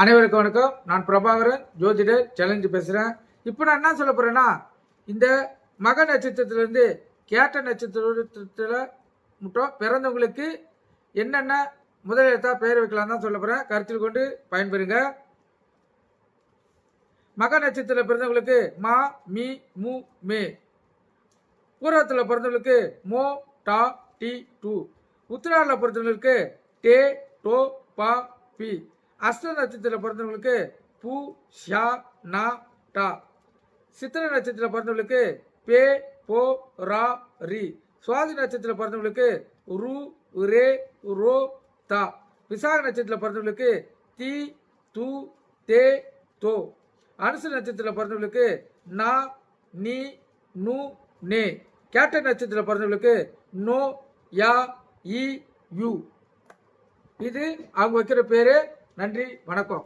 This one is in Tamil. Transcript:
அனைவருக்கும் வணக்கம். நான் பிரபாகரன். ஜோதிடர் சேலஞ்சு பேசுகிறேன் இப்போ நான் என்ன சொல்ல போகிறேன்னா இந்த மக நட்சத்திரத்திலேருந்து கேட்ட நட்சத்திரத்தில் மட்டும் பிறந்தவங்களுக்கு என்னென்ன முதலெழுத்தாக பெயர் வைக்கலாம் தான் சொல்ல போகிறேன் கருத்தில் கொண்டு பயன்பெறுங்க. மக நட்சத்திரத்தில் பிறந்தவங்களுக்கு மா மீ மு மே. பூர்வத்தில் பிறந்தவங்களுக்கு மோ டா டி டூ. உத்திராவில் பிறந்தவங்களுக்கு டே டோ பா பி. அஸ்த நட்சத்திரத்தில் பிறந்தவங்களுக்கு பூ ஷா நா டா. சித்திர நட்சத்திரத்தில் பிறந்தவங்களுக்கு பே போ ரா ரி. சுவாதி நட்சத்திரத்தில் பிறந்தவங்களுக்கு ரு ரே ரோ தா. விசாக நட்சத்திரத்தில் பிறந்தவங்களுக்கு தி து தே தோ. அனுசு நட்சத்திரத்தில் பிறந்தவங்களுக்கு நா நீ நு நே. கேட்ட நட்சத்திரத்தில் பிறந்தவங்களுக்கு நோ யா இ யு. இது அவங்க வைக்கிற பேரு நன்றி வணக்கம்.